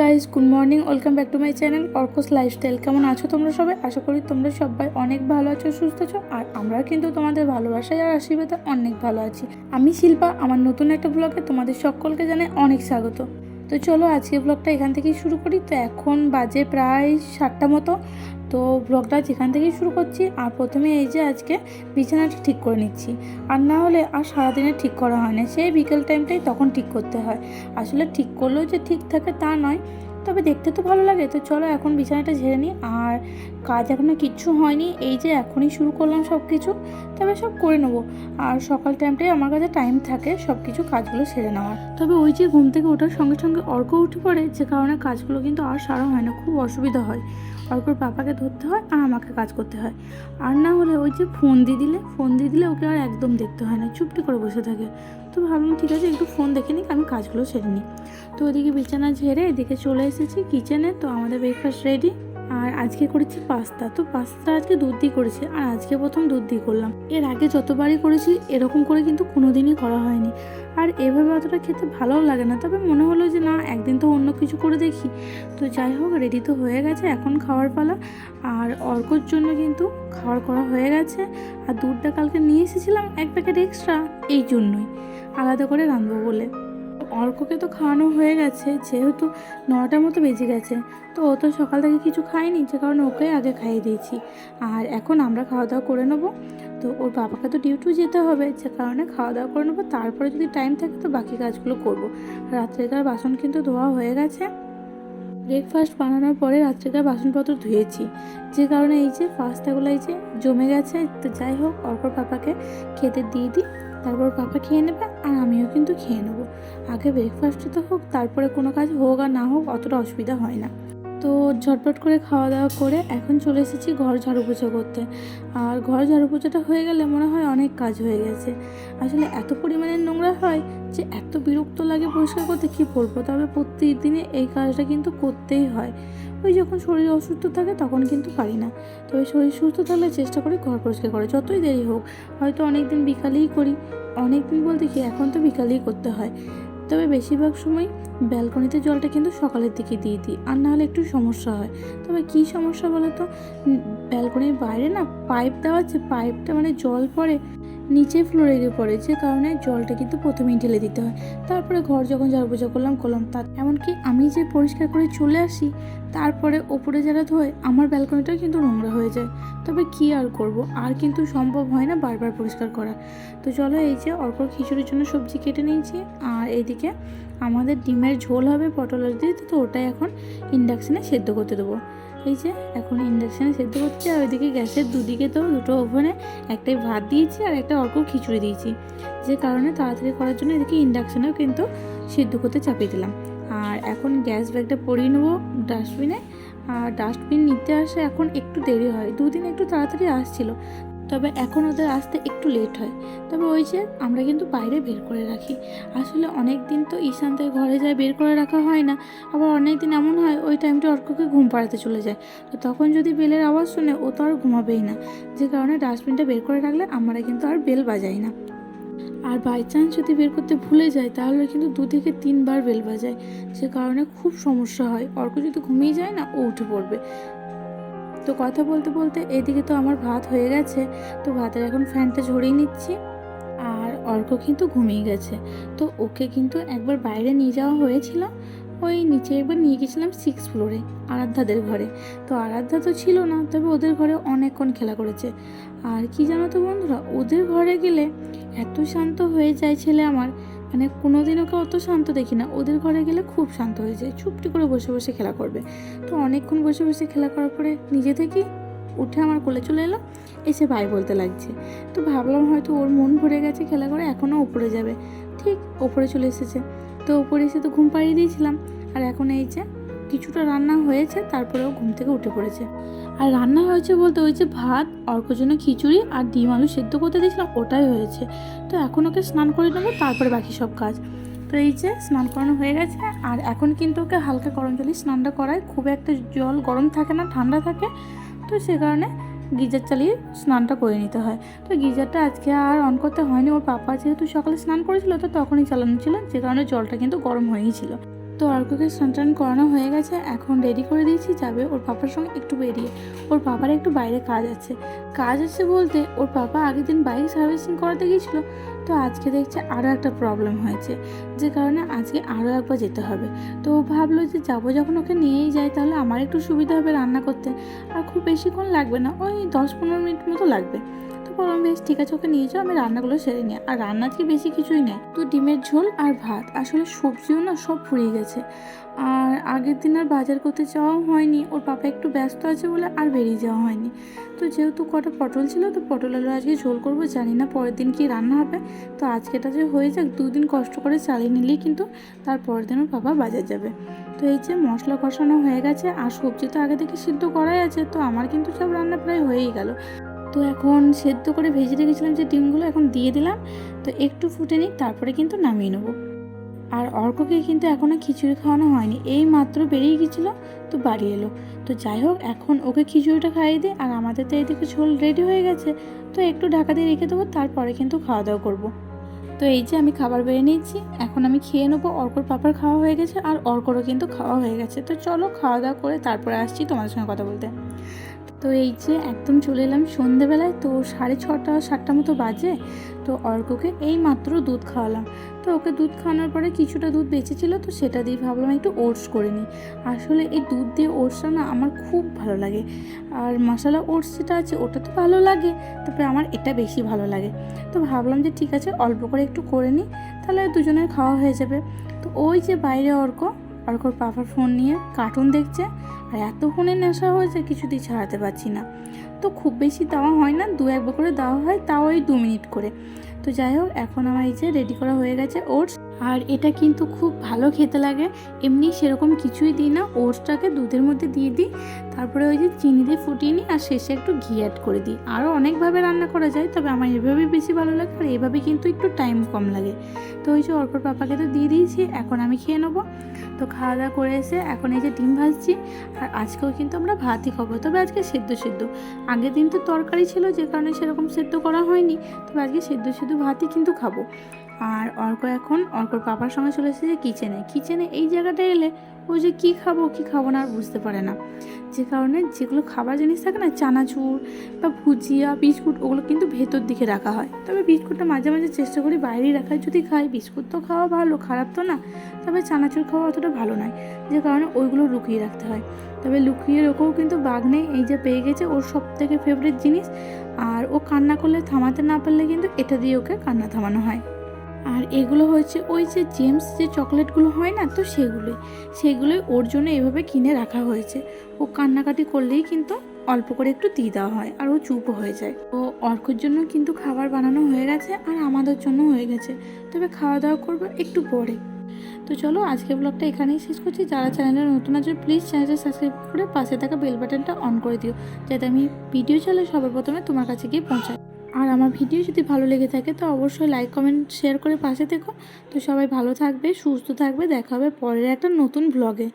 Guys good morning welcome back to my channel অর্কস lifestyle কেমন আছো তোমরা সবাই? আশা করি তোমরা সবাই অনেক ভালো আছো, সুস্থ আছো। আর আমরা কিন্তু তোমাদের ভালোবাসায় আর আশীর্বাদে অনেক ভালো আছি। আমি শিল্পা, আমার নতুন একটা ব্লগে তোমাদের সকলকে জানাই অনেক স্বাগত। তো চলো আজকে ব্লগটা এখান থেকেই শুরু করি। তো এখন বাজে প্রায় সাতটা মতো। তো ব্লগটা যেখান থেকেই শুরু করছি, আর প্রথমে এই যে আজকে বিছানাটা ঠিক করে নিচ্ছি। আর না হলে আর সারাদিনে ঠিক করা হয় না, সেই বিকেল টাইমটাই তখন ঠিক করতে হয়। আসলে ঠিক করলেও যে ঠিক থাকে তা নয়, তবে দেখতে তো ভালো লাগে। তো চলো এখন বিছানাটা ঝেড়ে নিই, আর কাজ এখনও কিচ্ছু হয়নি। এই যে এখনই শুরু করলাম সব কিছু তবে সব করে নেব। আর সকাল টাইমটাই আমার কাছে টাইম থাকে সব কিছু কাজগুলো সেরে নেওয়ার। তবে ওই যে ঘুম থেকে ওঠার সঙ্গে সঙ্গে অর্ক উঠে পড়ে, যে কারণে কাজগুলো কিন্তু আর সারা হয় না, খুব অসুবিধা হয়। অর্কর পাপাকে ধরতে হয় আর আমাকে কাজ করতে হয়। আর না হলে ওই যে ফোন দিয়ে দিলে, ফোন দিয়ে দিলে ওকে আর একদম দেখতে হয় না, চুপটি করে বসে থাকে। তো ভাবলাম, ঠিক আছে, একটু ফোন দেখে নিক, আমি কাজগুলো সেরে নিই। তো ওদিকে বিছানা ঝেড়ে এদিকে চলে এসেছি কিচেনে তো আমাদের ব্রেকফাস্ট রেডি আর আজকে করেছি পাস্তা। তো পাস্তা আজকে দুধ দিয়ে করেছি, আর আজকে প্রথম দুধ দিয়ে করলাম। এর আগে যতবারই করেছি, এরকম করে কিন্তু কোনোদিনই করা হয়নি। আর এভাবে অতটা খেতে ভালোও লাগে না, তবে মনে হলো যে না, একদিন তো অন্য কিছু করে দেখি। তো যাই হোক রেডি তো হয়ে গেছে এখন খাওয়ার পালা। আর অর্কর জন্য কিন্তু খাওয়ার করা হয়ে গেছে। আর দুধটা কালকে নিয়ে এসেছিলাম এক প্যাকেট এক্সট্রা এই জন্যই। আলাদা করে রাঁধবো বলে। অর্ককে তো খাওয়ানো হয়ে গেছে, যেহেতু নটার মতো বেজে গেছে, তো ও তো সকাল থেকে কিছু খায়নি, যে কারণে ওকে আগে খাইয়ে দিয়েছি। আর এখন আমরা খাওয়া দাওয়া করে নেব। তো ওর বাবাকে তো ডিউটিও যেতে হবে, যে কারণে খাওয়া দাওয়া করে নেব, তারপরে যদি টাইম থাকে তো বাকি কাজগুলো করব। রাত্রেকার বাসন কিন্তু ধোয়া হয়ে গেছে। ব্রেকফাস্ট বানানোর পরে রাত্রিকার বাসনপত্র ধুয়েছি। যে কারণে এই যে পাস্তাগুলো এই যে, জমে গেছে, তো যাই হোক অর্পর পাপাকে খেতে দিয়ে দিই। তারপর পাপা খেয়ে নেবে আর আমিও কিন্তু খেয়ে নেব। আগে ব্রেকফাস্টে তো হোক, তারপরে কোনো কাজ হোক আর না হোক, অতটা অসুবিধা হয় না। তো ঝটপট করে খাওয়া দাওয়া করে এখন চলে এসেছি ঘর ঝাড়ু পোছা করতে। আর ঘর ঝাড়ু পোছাটা হয়ে গেলে মনে হয় অনেক কাজ হয়ে গেছে। আসলে এত পরিমাণে নোংরা হয় যে এত বিরক্ত লাগে পরিষ্কার করতে কী বলব? তবে প্রতিদিনে এই কাজটা কিন্তু করতেই হয়। ওই যখন শরীর অসুস্থ থাকে তখন কিন্তু পারি না। তবে শরীর সুস্থ থাকলে চেষ্টা করি ঘর পরিষ্কার করে যতই দেরি হোক, হয়তো অনেক দিন বিকালেই করি। অনেক দিন বলতে কি, এখন তো বিকালেই করতে হয়। তবে বেশিরভাগ সময় ব্যালকনিতে জলটা কিন্তু সকালের দিকে দিয়ে দিই, আর নাহলে একটু সমস্যা হয়। তবে কী সমস্যা বলো তো ব্যালকনির বাইরে না পাইপ দেওয়া আছে, পাইপটা মানে জল পড়ে নিচে ফ্লোরে গিয়ে পড়েছে, কারণে জলটা কিন্তু প্রথমেই ঢেলে দিতে হয়। তারপরে ঘর যখন ঝাড়ু পোছা করলাম করলাম তার, এমনকি আমি যে পরিষ্কার করে চলে আসি, তারপরে ওপরে যারা ধোয়, আমার ব্যালকনিটাও কিন্তু নোংরা হয়ে যায়। তবে কি আর করব? আর কিন্তু সম্ভব হয় না বারবার পরিষ্কার করা। তো চলো এই যে অল্প খিচুড়ির জন্য সবজি কেটে নিয়েছি, আর এইদিকে আমাদের ডিমের ঝোল হবে পটল দিয়ে, তো ওটাই এখন ইন্ডাকশানে সেদ্ধ করতে দেবো। এই যে, এখন ইন্ডাকশানে সেদ্ধ করছি আর ওইদিকে গ্যাসের দুদিকে তো দুটো ওভেনে একটাই ভাত দিয়েছি আর একটা অল্প খিচুড়ি দিয়েছি। যে কারণে তাড়াতাড়ি করার জন্য এদিকে ইন্ডাকশানেও কিন্তু সিদ্ধ করতে চাপিয়ে দিলাম। আর এখন গ্যাস ব্যাগটা পরিয়ে নেব ডাস্টবিনে আর ডাস্টবিন নিতে আসে এখন একটু দেরি হয়। দুদিন একটু তাড়াতাড়ি আসছিল। তবে এখন ওদের আসতে একটু লেট হয়। তবে ওই যে আমরা কিন্তু বাইরে বের করে রাখি। আসলে অনেক দিন তো ঈশান্তের ঘরে যায় বের করে রাখা হয় না। আবার অনেক দিন এমন হয় ওই টাইমটা অর্ককে ঘুম পাড়াতে চলে যায়। তো তখন যদি বেলের আওয়াজ শুনে ও তো আর ঘুমাবেই না। যে কারণে ডাস্টবিনটা বের করে রাখলে আমরা কিন্তু আর বেল বাজাই না। আর বাই চান্স যদি বের করতে ভুলে যায়, তাহলে কিন্তু দু থেকে তিনবার বেল বাজায়। যে কারণে খুব সমস্যা হয়। অর্ক যদি ঘুমিয়ে যায় না, ও উঠে পড়বে। তো কথা বলতে বলতে এদিকে তো আমার ভাত হয়ে গেছে, তো ভাতের এখন ফ্যানটা ঝরিয়ে নিচ্ছি। আর অর্ক কিন্তু ঘুমিয়ে গেছে, তো ওকে কিন্তু একবার বাইরে নিয়ে যাওয়া হয়েছিল। ওই নিচে একবার নিয়ে গেছিলাম সিক্স ফ্লোরে আরাধ্যাদের ঘরে। তো আরাধ্যা তো ছিল না, তবে ওদের ঘরে অনেকক্ষণ খেলা করেছে। আর কি জানো তো বন্ধুরা, ওদের ঘরে গেলে এত শান্ত হয়ে যায় ছেলে আমার মানে কোনোদিন ওকে অত শান্ত দেখি না। ওদের ঘরে গেলে খুব শান্ত হয়ে যায়। চুপটি করে বসে বসে খেলা করবে। তো অনেকক্ষণ বসে বসে খেলা করার পরে নিজে থেকেই উঠে আমার কোলে চলে এলো। এসে ভাই বলতে লাগছে। তো ভাবলাম হয়তো ওর মন ভরে গেছে খেলা করে, এখনও উপরে যাবে। ঠিক ওপরে চলে এসেছে। তো ওপরে এসে তো ঘুম পাড়িয়ে দিয়েছিলাম। আর এখন এই যে কিছুটা রান্না হয়েছে, তারপরেও ঘুম থেকে উঠে পড়েছে। আর রান্না হয়েছে বলতে ওই যে ভাত অর্কর জন্য খিচুড়ি আর ডিম আলু সেদ্ধ করতে দিয়েছিলাম, ওটাই হয়েছে। তো এখন ওকে স্নান করে নেব, তারপরে বাকি সব কাজ। তো এই যে স্নান করানো হয়ে গেছে, আর এখন কিন্তু ওকে হালকা গরম জলে স্নানটা করায় খুব একটা জল গরম থাকে না, ঠান্ডা থাকে। তো সে কারণে গিজার চালিয়ে স্নানটা করে নিতে হয়। তো গিজারটা আজকে আর অন করতে হয়নি, ওর পাপা যেহেতু সকালে স্নান করেছিল, তো তখনই চালানো ছিল, যে কারণে জলটা কিন্তু গরম হয়েই ছিল। তো অর্ককে স্নান করানো হয়ে গেছে। এখন রেডি করে দিয়েছি, যাবে ওর পাপার সঙ্গে একটু বেরিয়ে। ওর পাপার একটু বাইরে কাজ আছে। কাজ আছে বলতে ওর পাপা আগের দিন বাইক সার্ভিসিং করাতে গিয়েছিল, তো আজকে দেখছে আরও একটা প্রবলেম হয়েছে। যে কারণে আজকে আরও একবার যেতে হবে। তো ও ভাবলো যে যাব যখন ওকে নিয়েই যাই, তাহলে আমার একটু সুবিধা হবে রান্না করতে। আর খুব বেশিক্ষণ লাগবে না, ওই দশ পনেরো মিনিট মতো লাগবে। বললাম বেশ, ঠিক আছে, ওকে নিয়ে যাও, আমি রান্নাগুলো সেরে নিই। আর রান্না থেকে বেশি কিছুই নেই। তো ডিমের ঝোল আর ভাত। আসলে সবজিও না, সব ফুরিয়ে গেছে। আর আগের দিন আর বাজার করতে যাওয়াও হয়নি। ওর পাপা একটু ব্যস্ত আছে বলে আর বেরিয়ে যাওয়া হয়নি। তো যেহেতু কটা পটল ছিল, তো পটল আলু আজকে ঝোল করব, জানি না পরের দিন কি রান্না হবে। তো আজকেটা যে হয়ে যাক, দুদিন কষ্ট করে চালিয়ে নিলেই কিন্তু তার পরের দিন ওর পাপা বাজার যাবে। তো এই যে মশলা কষানো হয়ে গেছে, আর সবজি তো আগে থেকে সিদ্ধ করাই আছে, তো আমার কিন্তু সব রান্না প্রায় হয়েই গেল। তো এখন সেদ্ধ করে ভেজে রেখেছিলাম যে ডিমগুলো এখন দিয়ে দিলাম, তো একটু ফুটে নিই তারপরে কিন্তু নামিয়ে নেব। আর অর্ককে কিন্তু এখনও খিচুড়ি খাওয়ানো হয়নি, এই মাত্র বেরিয়ে গেছিল, তো বাড়ি এলো। তো যাই হোক, এখন ওকে খিচুড়িটা খাইয়ে দিই আর আমাদের তো এইদিকে ঝোল রেডি হয়ে গেছে, তো একটু ঢাকা দিয়ে রেখে দেবো, তারপরে কিন্তু খাওয়া দাওয়া করব। তো এই যে আমি খাবার বেড়ে নিয়েছি, এখন আমি খেয়ে নেব, অর্কর পাপার খাওয়া হয়ে গেছে, আর অর্করও কিন্তু খাওয়া হয়ে গেছে। তো চলো খাওয়া দাওয়া করে তারপরে আসছি তোমাদের সঙ্গে কথা বলতে। তো এই যে একদম চলে এলাম সন্ধেবেলায়, তো সাড়ে ছটা, সাতটা মতো বাজে, তো অর্ককে এই মাত্র দুধ খাওয়ালাম। তো ওকে দুধ খাওয়ানোর পরে কিছুটা দুধ বেঁচেছিল তো সেটা দিয়ে ভাবলাম একটু ওটস করে নিই। আসলে এই দুধ দিয়ে ওটসটা না আমার খুব ভালো লাগে। আর মশালা ওটস যেটা আছে, ওটা তো ভালো লাগে, তবে আমার এটা বেশি ভালো লাগে। তো ভাবলাম যে ঠিক আছে, অল্প করে একটু করে নিই, তাহলে দুজনের খাওয়া হয়ে যাবে। তো ওই যে বাইরে অর্ক অর্কর পাপার ফোন নিয়ে কার্টুন দেখছে, আর এত ফোনে নেশা হয়েছে কিছুতেই ছাড়াতে পারছি না। তো খুব বেশি দেওয়া হয় না, দু একবার করে দেওয়া হয়, তাও ওই দু মিনিট করে। তো যাই হোক, এখন আমার এই যে রেডি করা হয়ে গেছে ওটস আর এটা কিন্তু খুব ভালো খেতে লাগে। এমনি সেরকম কিছুই দিই না। ওটসটাকে দুধের মধ্যে দিয়ে দিই। তারপরে ওই যে চিনি দিয়ে ফুটিয়ে নিই আর শেষে একটু ঘি অ্যাড করে দিই। আরও অনেকভাবে রান্না করা যায়, তবে আমার এভাবেই বেশি ভালো লাগে আর এভাবে কিন্তু একটু টাইম কম লাগে। তো ওই যে অর্পর পাপাকে তো দিয়ে দিয়েছি, এখন আমি খেয়ে নেব। তো খাওয়া দাওয়া করে এসে এখন এই যে ডিম ভাজছি আর আজকেও কিন্তু আমরা ভাতই খাব। তবে আজকে সেদ্ধ সেদ্ধ। আগের দিন তো তরকারি ছিল, যে কারণে সেরকম সেদ্ধ করা হয়নি। তবে আজকে সেদ্ধ সেদ্ধ ভাতই কিন্তু খাব। আর অর্ক এখন, অর্কর পাপার সঙ্গে চলে এসেছে কিচেনে কিচেনে এই জায়গাটায় এলে ও যে কী খাব কী খাব না আর বুঝতে পারে না। যে কারণে যেগুলো খাবার জিনিস থাকে না, চানাচুর বা ভুজিয়া, বিস্কুট, ওগুলো কিন্তু ভেতর দিকে রাখা হয়। তবে বিস্কুটটা মাঝে মাঝে চেষ্টা করি বাইরেই রাখার যদি খাই, বিস্কুট তো খাওয়া ভালো, খারাপ তো না, তবে চানাচুর খাওয়া অতটা ভালো নয়। যে কারণে ওইগুলো লুকিয়ে রাখতে হয়। তবে লুকিয়ে রেখেও কিন্তু বাঘ নেই এই যে পেয়ে গেছে ওর সব থেকে ফেভারিট জিনিস। আর ও কান্না করলে, থামাতে না পারলে কিন্তু এটা দিয়ে ওকে কান্না থামানো হয়। আর এগুলো হচ্ছে ওই যে জেমস যে চকলেটগুলো হয় না, তো সেগুলোই। সেগুলোই ওর জন্য এভাবে কিনে রাখা হয়েছে। ও কান্নাকাটি করলেই কিন্তু অল্প করে একটু দিয়ে দেওয়া হয় আর ও চুপও হয়ে যায়। তো অর্কর জন্য কিন্তু খাবার বানানো হয়ে গেছে আর আমাদের জন্য হয়ে গেছে। তবে খাওয়া দাওয়া করব একটু পরে। তো চলো আজকে ব্লগটা এখানেই শেষ করছি। যারা চ্যানেলে নতুন আছে প্লিজ চ্যানেলটা সাবস্ক্রাইব করে পাশে থাকা বেল বাটনটা অন করে দিও। যাতে আমি ভিডিও চালে সবার প্রথমে তোমার কাছে গিয়ে পৌঁছাই। আর আমার ভিডিও যদি ভালো লেগে থাকে, তো অবশ্যই লাইক কমেন্ট শেয়ার করে পাশে থেকো। তো সবাই ভালো থাকবে, সুস্থ থাকবে। দেখা হবে পরের একটা নতুন ব্লগে